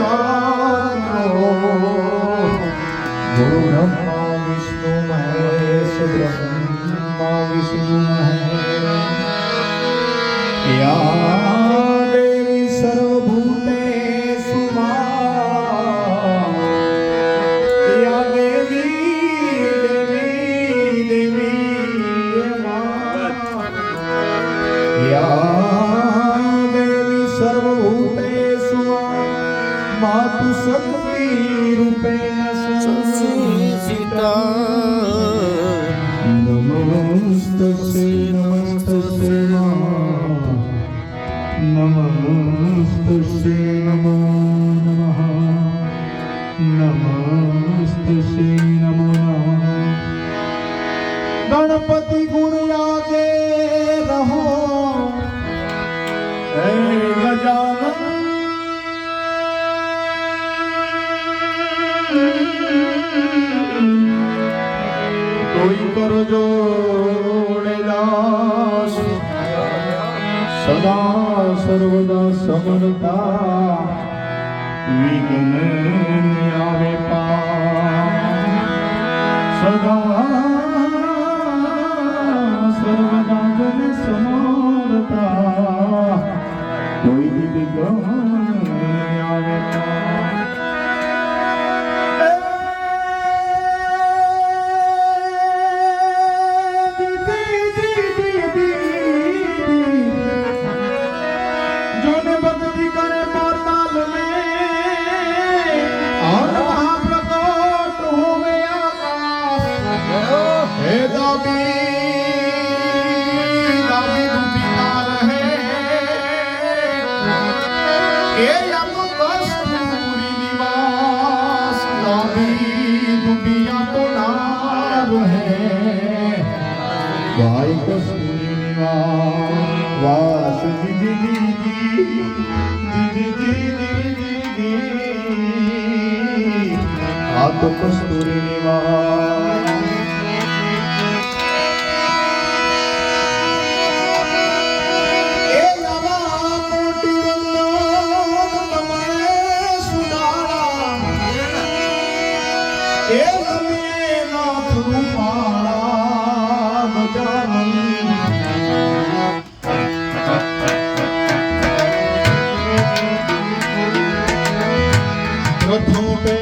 સાધનો ગુરુ બ્રહ્મા વિષ્ણુ મહેશ બ્રહ્મા વિષ્ણુ મહેશ યા દેવી સર્વભૂતેષુ મા માતુ શક્તિ રૂપેણ સંસ્થિતા નમસ્તે નમસ્તે નમસ્તે નમો નમઃ. નમસ્તે નમો નમઃ. ગણપતિ ગુણ યાદે કોઈ કરજો દાસ સદા સર્વદા સમરતા વિઘ્ન કસ્તુરી નિવાસ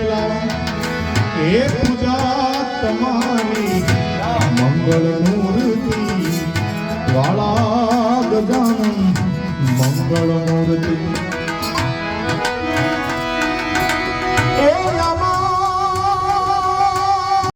પહેલા એ પૂજા તમારી મંગળ મૂર્તિ વાળા ગજાનન મંગળ મૂર્તિ.